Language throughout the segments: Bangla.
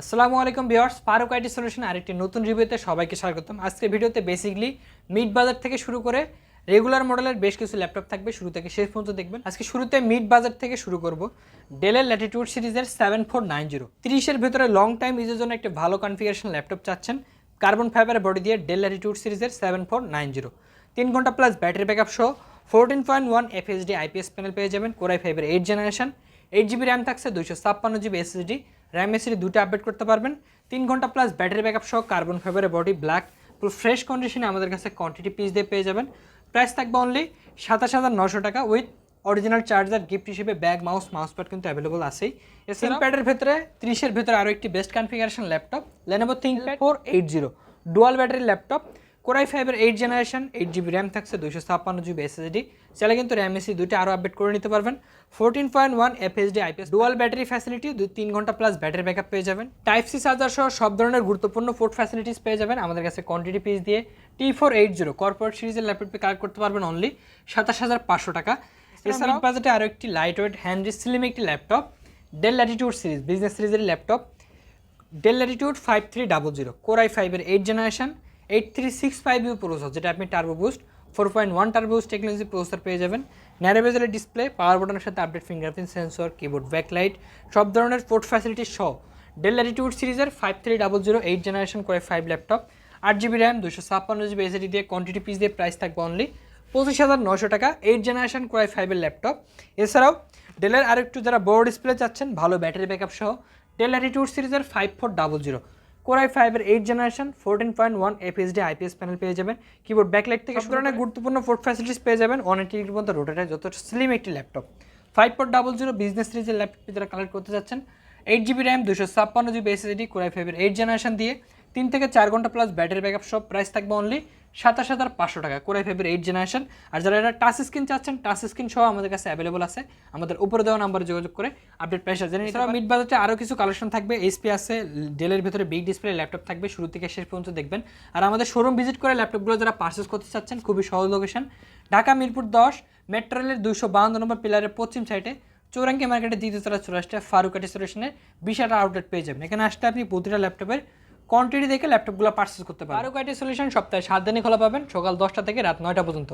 আসসালামু আলাইকুম ভিউয়ার্স, ফারুক আইটি সলিউশন আরেকটি নতুন রিভিউতে সবাইকে স্বাগতম। আজকের ভিডিওতে বেসিকলি মিড বাজার থেকে শুরু করে রেগুলার মডেলের বেশ কিছু ল্যাপটপ থাকবে, শুরু থেকে শেষ পর্যন্ত দেখবেন। আজকে শুরুতে মিড বাজার থেকে শুরু করব। ডেলের ল্যাটিটিউড সিরিজের সেভেন ফোর নাইন জিরো তিরিশের ভিতরে লং টাইম ইউজের জন্য একটা ভালো কনফিগারেশন ল্যাপটপ চাচ্ছেন। কার্বন ফাইবারের বডি দিয়ে ডেল ল্যাটিটিউড সিরিজের সেভেন ফোর নাইন জিরো তিন ঘণ্টা প্লাস ব্যাটারি ব্যাকআপ সহ fourteen point one FSD IPS panel পেয়ে যাবেন কোরাই ফাইভের eight generation eight GB RAM থাকছে দুইশো ছাপ্পান্ন জিবি এসএসডি র্যাম এসএসডি দুটো আপডেট করতে পারবেন। তিন ঘণ্টা প্লাস ব্যাটারি ব্যাকআপ সহ কার্বন ফাইবারের বডি ব্ল্যাক পুরো ফ্রেশ কন্ডিশনে আমাদের কাছে কোয়ান্টিটি পিস দিয়ে পেয়ে যাবেন। প্রাইস থাকবে অনলি সাতাশ হাজার নশো টাকা উইথ অরিজিনাল চার্জার গিফট হিসেবে ব্যাগ মাউস মাউস প্যাড কিন্তু অ্যাভেলেবল আছেই। এছাড়া প্যাডের ভেতরে ত্রিশের ভেতরে আরও একটি best configuration laptop Lenovo ThinkPad four eight zero dual battery laptop core i ফাইভের eight generation eight GB RAM থাকছে দুইশো ছাপ্পান্ন জিবি এসএসডি চাইলে কিন্তু র্যাম এসি দুইটা আরও আপডেট করে নিতে পারবেন। Fourteen point one FSD IPS dual battery facility দুই তিন ঘণ্টা প্লাস ব্যাটারি ব্যাকআপ পেয়ে যাবেন। টাইপ সি চার্জার সহ সব ধরনের গুরুত্বপূর্ণ পোর্ট ফ্যাসিলিটিস পেয়ে যাবেন আমাদের কাছে কোয়ান্টিটি পিস দিয়ে। T four eight zero corporate সিরিজের ল্যাপটপে কালেক্ট করতে পারবেন অনলি সাতাশ হাজার পাঁচশো টাকা। এছাড়া বাজেটে আরও একটি লাইট ওয়েট হ্যান্ডি স্লিম একটি laptop Dell Latitude series business সিরিজের laptop Dell Latitude five three double zero core i ফাইভের eight generation eight three six five U processor যেটা আপনি turbo boost four point one turbo boost technology processor পেয়ে যাবেন। ন্যারোভেজেলের ডিসপ্লে পাওয়ার বাটনের সাথে update fingerprint sensor keyboard backlight সব ধরনের পোর্ট ফ্যাসিলিটি সহ। ডেল ল্যাটিটিউড সিরিজের five three double zero eight generation করে ফাইভ ল্যাপটপ আট জিবি র্যাম দুশো ছাপ্পান্ন জিবি এসএডি দিয়ে কোয়ান্টিটি পিস দিয়ে প্রাইস থাকবে অনলি পঁচিশ হাজার নশো টাকা এইট জেনারেশন কোয়াই ফাইভের ল্যাপটপ এছাড়াও ডেলের আরেকটু যারা বড় ডিসপ্লে চাচ্ছেন, ভালো ব্যাটারি ব্যাকআপ সহ ডেল ল্যাটিটিউড সিরিজের five four double zero core i ফাইভের eight generation fourteen point one FSD IPS panel পেয়ে যাবেন। কিবোর্ড ব্যাকলাইট থেকে সব ধরনের গুরুত্বপূর্ণ ফোর্ট ফ্যাসিলিটিস পেয়ে যাবেন। ওয়ান এইটি ডিগ্রির মধ্যে রোটেটার যথেষ্ট স্লিম একটি laptop five four double zero business সিরিজের ল্যাপটপ যারা কালেক্ট করতে যাচ্ছেন এইট জিবি র্যাম দুশো ছাপ্পান্ন জিবি এসএসডি কোরাই ফাইভের এইট জেনারেশন দিয়ে তিন থেকে চার ঘণ্টা প্লাস ব্যাটারি ব্যাকআপ সব প্রাইস থাকবে অনলি সাতাশ হাজার পাঁচশো টাকা। কোরাই ফাইভের এইট জেনারেশন আর যারা এটা টাচ স্ক্রিন চাচ্ছেন টাচ স্ক্রিন সহ আমাদের কাছে অ্যাভেলেবল আছে। আমাদের উপরে দেওয়া নাম্বারে যোগাযোগ করে আপডেট প্রাইসটা জেনে নিতে মিড বাজেটে আরও কিছু কালেকশন থাকবে। এইচপি আছে ডেলের ভিতরে বিগ ডিসপ্লে ল্যাপটপ থাকবে। শুরু থেকে শেষ পর্যন্ত দেখবেন। আর আমাদের শোরুম ভিজিট করে ল্যাপটপগুলো যারা পারচেস করতে চাচ্ছেন খুবই সহজ লোকেশন ঢাকা মিরপুর দশ মেট্রো রেলের দুইশো বাহান্ন নম্বর পিলারের পশ্চিম সাইডে চৌরাঙ্কি মার্কেটে দ্বিতীয় তলা চলে আসতে ফারুকাটি স্টেশনের বিশাল আউটলেট পেয়ে যাবেন। এখানে আসতে আপনি প্রতিটা ল্যাপটপের কোয়ান্টিটি দেখে ল্যাপটপগুলো পারচেস করতে পারেন আরও কয়েকটি সলিউশন সপ্তাহে সাত দিনই খোলা পাবেন, সকাল দশটা থেকে রাত নয়টা পর্যন্ত।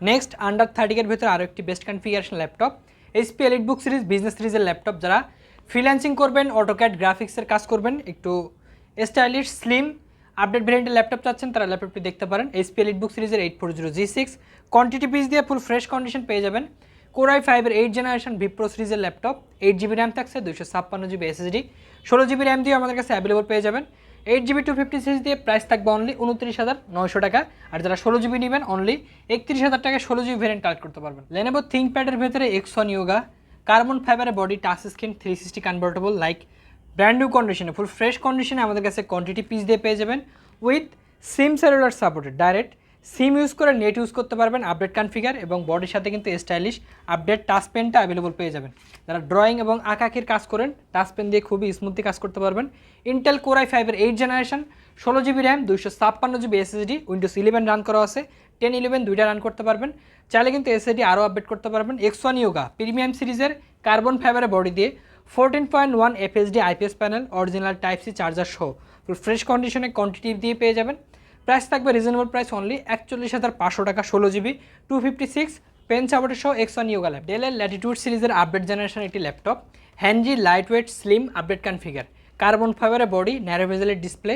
নেক্সট আন্ডার থার্টিকের ভিতরে আরও একটি best configuration laptop HP elite book series business সিরিজের ল্যাপটপ যারা ফ্রিল্যান্সিং করবেন অটোক্যাট গ্রাফিক্সের কাজ করবেন, একটু স্টাইলিশ স্লিম আপডেট ভেরিয়েন্টের ল্যাপটপ চাচ্ছেন, তারা ল্যাপটপটি দেখতে পারেন। এইচপি এলিট বুক সিরিজের eight four zero G six quantity piece দিয়ে ফুল ফ্রেশ কন্ডিশন পেয়ে যাবেন। কোরাই ফাইভের এইট জেনারেশন ভিপ্রো সিরিজের ল্যাপটপ এইট জিবি র্যাম থাকছে দুশো ছাপ্পান্ন জিবি এসএসডি ষোলো জিবি র্যাম দিয়ে আমাদের কাছে অ্যাভেলেবল পেয়ে যাবেন। Eight GB two fifty six দিয়ে প্রাইস থাকবে অনলি উনত্রিশ হাজার নয়শো টাকা। আর যারা ষোলো জিবি নেবেন অনলি একত্রিশ হাজার টাকা ষোলো জিবি ভেরিয়েন্ট কালেক্ট করতে পারবেন। লেনেবো থিঙ্ক প্যাডের ভেতরে এক্সন ইয়োগা কার্বন ফাইবারের body touch screen three sixty convertible like brand new কন্ডিশনে ফুল ফ্রেশ কন্ডিশনে আমাদের কাছে কোয়ান্টিটি পিস দিয়ে পেয়ে যাবেন। With SIM cellular supported direct SIM use করে নেট ইউজ করতে পারবেন, আপডেট কনফিগার এবং বডির সাথে কিন্তু স্টাইলিশ আপডেট টাচ পেনটা অ্যাভেলেবল পেয়ে যাবেন। যারা ড্রয়িং এবং আঁকাকির কাজ করেন, টাচ পেন দিয়ে খুবই স্মুথলি কাজ করতে পারবেন। ইন্টেল কোরাই ফাইভের এইট জেনারেশন ষোলো জিবি র্যাম দুইশো ছাপ্পান্ন GB SSD Windows eleven run করা আছে টেন ইলেভেন দুইটা রান করতে পারবেন। চাইলে কিন্তু এসএসডি আরও আপডেট করতে পারবেন। এক্স ওয়ান ইয়োগা প্রিমিয়াম সিরিজের কার্বন ফাইবারের বডি দিয়ে fourteen point one FSD IPS panel original type C charger সহ। ফ্রেশ কন্ডিশনে কোয়ান্টিটি দিয়ে পেয়ে যাবেন। প্রাইস থাকবে রিজনেবল প্রাইস অনলি একচল্লিশ হাজার পাঁচশো টাকা, ষোলো GB two fifty six pen সাপোর্টের সহ এক্স ওয়ান ইয়োগা ল্যাপ ডেলের ল্যাটিটিউড সিরিজের আপডেট জেনারেশন একটি laptop handy light weight slim update configure carbon ফাইবারের body ন্যারোভেজেলের display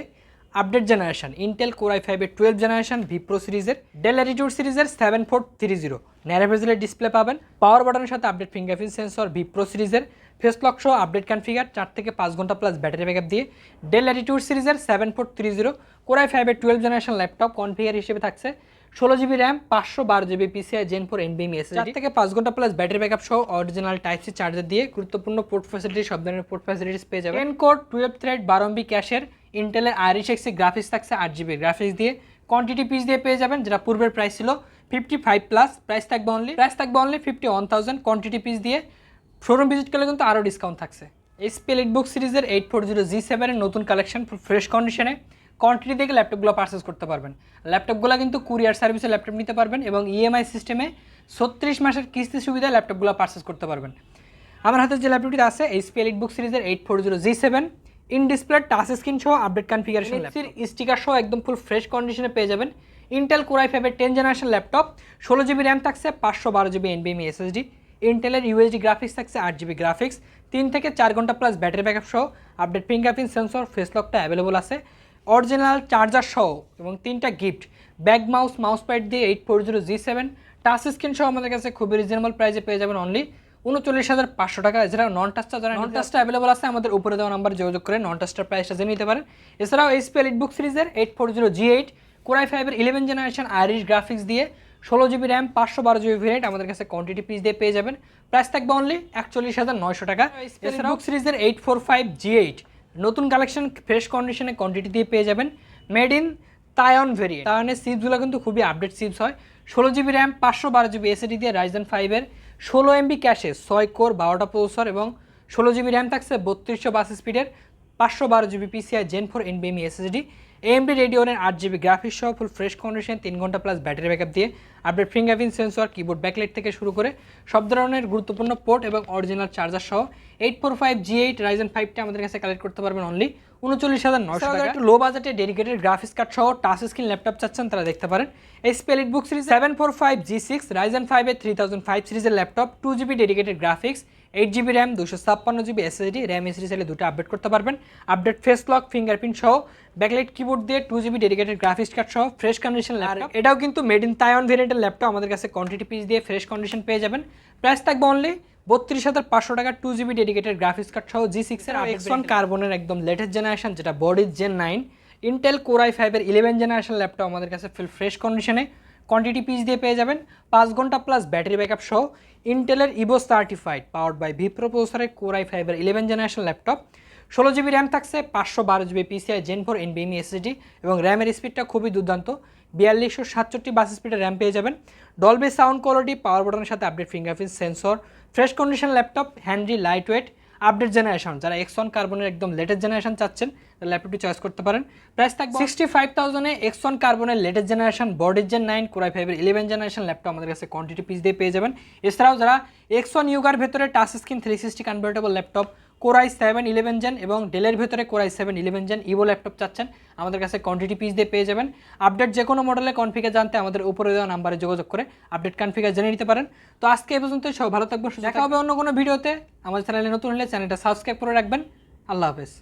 update generation Intel core i ফাইভের টুয়েলভ জেনারেশন ভিপ্রো সিরিজের ডেল ল্যাটিটিউড সিরিজের সেভেন ফোর থ্রি জিরো ন্যারোভেজেলের ডিসপ্লে পাবেন পাওয়ার বাটনের সাথে আপডেট ফিঙ্গারপ্রিন্ট সেন্সর ভিপ্রো সিরিজের ফেস লক সহ আপডেট কনফিগার চার থেকে পাঁচ ঘণ্টা প্লাস ব্যাটারি ব্যাকআপ দিয়ে। ডেল ল্যাটিটিউড সিরিজের seven four three zero core i ফাইভের টুয়েলভ জেনারেশন ল্যাপটপ কনফিগার হিসেবে থাকছে। ষোলো জিবি র্যাম পাঁচশো বারো জিবি পিসিআই জেন ফোর এনবিএম এস চার থেকে পাঁচ ঘণ্টা প্লাস ব্যাটারি ব্যাকআপ সহ অরিজিনাল টাইপ সি চার্জার দিয়ে গুরুত্বপূর্ণ পোর্ট ফ্যাসিলিটি সব ধরনের পোর্ট ফ্যাসিলিটিস পেয়ে যাবে টেন কোড টুয়েলভ থ্রেড বারো এমবি ক্যাশের ইন্টেলের আইরিশ এক্সি গ্রাফিক্স থাকছে আট জিবি গ্রাফিক্স দিয়ে। কোয়ান্টিটি পিস দিয়ে পেয়ে যাবেন যেটা পূর্বের প্রাইস ছিল ফিফটি ফাইভ প্লাস প্রাইস থাকবে অনলি প্রাইস থাকবে only fifty one thousand quantity piece দিয়ে শোরুম ভিজিট করলে কিন্তু আরও ডিসকাউন্ট থাকছে। এসপি বুক সিরিজের এইট ফোর জিরো জি সেভেনের নতুন কালেকশন ফ্রেশ কন্ডিশনে কোয়ান্টিটি দেখে ল্যাপটপগুলো পারচেস করতে পারবেন। ল্যাপটপগুলো কিন্তু কুরিয়ার সার্ভিসে ল্যাপটপ নিতে পারবেন এবং ইএমআই সিস্টেমে ছত্রিশ মাসের কিস্তি সুবিধায় ল্যাপটপগুলো পারচেস করতে পারবেন। আমার হাতে যে ল্যাপটপটি আছে এইচপি এলিট বুক সিরিজের eight four zero G seven in display touch screen সহ আপডেট কনফিগারেশন স্টিকার সহ একদম ফুল ফ্রেশ কন্ডিশনে পেয়ে যাবেন। ইন্টেল কোরাই ফাইভের টেন জেনারেশন ল্যাপটপ ষোলো জিবি র্যাম থাকছে, পাঁচশো বারো জিবি এনবিএমই এসএসডি ইন্টেলের ইউএসডি গ্রাফিক্স থাকছে আট জিবি গ্রাফিক্স তিন থেকে চার ঘণ্টা প্লাস ব্যাটারি ব্যাকআপ সহ আপডেট ফিঙ্গারপ্রিন্ট সেন্সর ফেস লকটা অ্যাভেলেবল আছে। অরিজিনাল চার্জার সহ এবং তিনটা gift bag mouse mouse pad দিয়ে eight four zero G seven touch screen সহ আমাদের কাছে খুবই রিজনেবল প্রাইসে পেয়ে যাবেন অনলি উনচল্লিশ হাজার পাঁচশো টাকা। এছাড়াও নন টাচটা যারা নন টাচটা অ্যাভেলেবল আছে, আমাদের উপরে দেওয়া নাম্বার যোগাযোগ করে নন টাচটার প্রাইসটা জেনে নিতে পারেন। এছাড়াও এইচপি এলিট বুক সিরিজের eight four zero G eight core i ফাইভের ইলেভেন জেনারেশন আইরিশ গ্রাফিক্স দিয়ে ষোলো জিবি র্যাম পাঁচশো বারো জিবি ভেরিয়েন্ট আমাদের কাছে কোয়ান্টিটি পিস দিয়ে পেয়ে যাবেন। প্রাইস থাকবে অনলি একচল্লিশ হাজার নয়শো টাকা। এছাড়াও সিরিজের eight four five G eight নতুন কালেকশন ফ্রেশ কন্ডিশনে কোয়ান্টিটি দিয়ে পেয়ে যাবেন। মেড ইন তায়ন ভেরিয়েন্ট তায়নের সিপসগুলো কিন্তু খুবই আপডেট সিপস হয়। ষোলো জিবি র্যাম পাঁচশো বারো জিবি এসএডি দিয়ে রাইজেন ফাইভের ষোলো এমবি ক্যাশে ছয় কোর বারোটা প্রসেসর এবং ষোলো জিবি র্যাম থাকছে বত্রিশশো বাস স্পিডের পাঁচশো বারো জিবি পিসিআই জেন ফোর এনবিএমই এসএসডি এমডি রেডিওনের আট জিবি গ্রাফিক্স সহ ফুল ফ্রেশ কন্ডিশন তিন ঘণ্টা প্লাস ব্যাটারি ব্যাকআপ দিয়ে update fingerprint sensor keyboard backlight থেকে শুরু করে সব ধরনের গুরুত্বপূর্ণ পোর্ট এবং অরিজিনাল চার্জার সহ eight four five G eight Ryzen ফাইভটা আমাদের কাছে কালেক্ট করতে পারবেন অনলি উনচল্লিশ হাজার নশো টাকা। একটু লো বাজেটে ডেডিকেটেড গ্রাফিক্স কার্ড সহ টাচ স্ক্রিন ল্যাপটপ চাচ্ছেন তারা দেখতে পারেন। এই split book series seven four five G six Ryzen ফাইভের থ্রি থাউজেন্ড ফাইভ সিরিজের laptop two GB dedicated graphics eight GB RAM দুশো ছাপ্পান্ন জিবি এসএসডি র্যাম এসডি চাইলে দুটো আপডেট করতে পারবেন। আপডেট ফেস লক ফিঙ্গারপ্রিন্ট সহ ব্যাকলাইট কিবোর্ড দিয়ে two GB dedicated graphics card সহ ফ্রেশ কন্ডিশন ল্যাপটপ এটাও কিন্তু মেড ইন তাইওয়ান ভেরিয়েন্টের ল্যাপটপ আমাদের কাছে কোয়ান্টিটি পিস দিয়ে ফ্রেশ কন্ডিশন পেয়ে যাবেন। প্রাইস থাকবে অনলি বত্রিশ হাজার পাঁচশো টাকা two GB dedicated graphics card সহ জি সিক্সের এক্স ওয়ান কার্বনের একদম লেটেস্ট জেনারেশন যেটা বডির gen nine Intel core i ফাইভের ইলেভেন জেনারেশন ল্যাপটপ আমাদের কাছে ফুল ফ্রেশ কন্ডিশনে কোয়ান্টিটি পিস দিয়ে পেয়ে যাবেন। পাঁচ ঘণ্টা প্লাস ব্যাটারি ব্যাকআপ সহ ইন্টেলের Evos certified powered by vPro প্রসেসরের কোরাই ফাইভের ইলেভেন জেনারেশন ল্যাপটপ ষোলো জিবি র্যাম থাকছে, পাঁচশো বারো জিবি পিসিআই জেন ফোর এনবিএমই এসএসডি এবং র্যামের স্পিডটা খুবই দুর্দান্ত। বিয়াল্লিশশো সাতষট্টি বাস স্পিডের র্যাম পেয়ে যাবেন। ডলবে সাউন্ড কোয়ালিটি পাওয়ার বাটনের সাথে update fingerprint sensor fresh condition laptop handy light weight update generation যারা এক্সন কার্বনের একদম লেটেস্ট জেনারেশন চাচ্ছেন ল্যাপটপটি চয়েস করতে পারেন। প্রাইস থাকবে সিক্সটি ফাইভ থাউজেন্ডে এক্সন কার্বনের লেটেস্ট জেনারেশন বডির জেন নাইন কোরাই ফাইভের ইলেভেন জেনারেশন ল্যাপটপ আমাদের কাছে কোয়ান্টিটি পিস দিয়ে পেয়ে যাবেন। এছাড়াও যারা এক্সন ইউগার ভেতরে touch screen three sixty convertible laptop core i seven eleven gen এবং ডেলের ভেতরে core i seven eleven gen Evo laptop চাচ্ছেন আমাদের কাছে কোয়ান্টিটি পিস দিয়ে পেয়ে যাবেন। আপডেট যে কোনো মডেলের কনফিগার জানতে আমাদের উপরে দেওয়া নাম্বারে যোগাযোগ করে আপডেট কনফিগার জেনে নিতে পারেন। তো আজকে এ পর্যন্ত সব ভালো থাকবেন দেখা হবে অন্য কোনো ভিডিওতে আমাদের চ্যানেলে নতুন হলে চ্যানেলটা সাবস্ক্রাইব করে রাখবেন। আল্লাহ হাফেজ।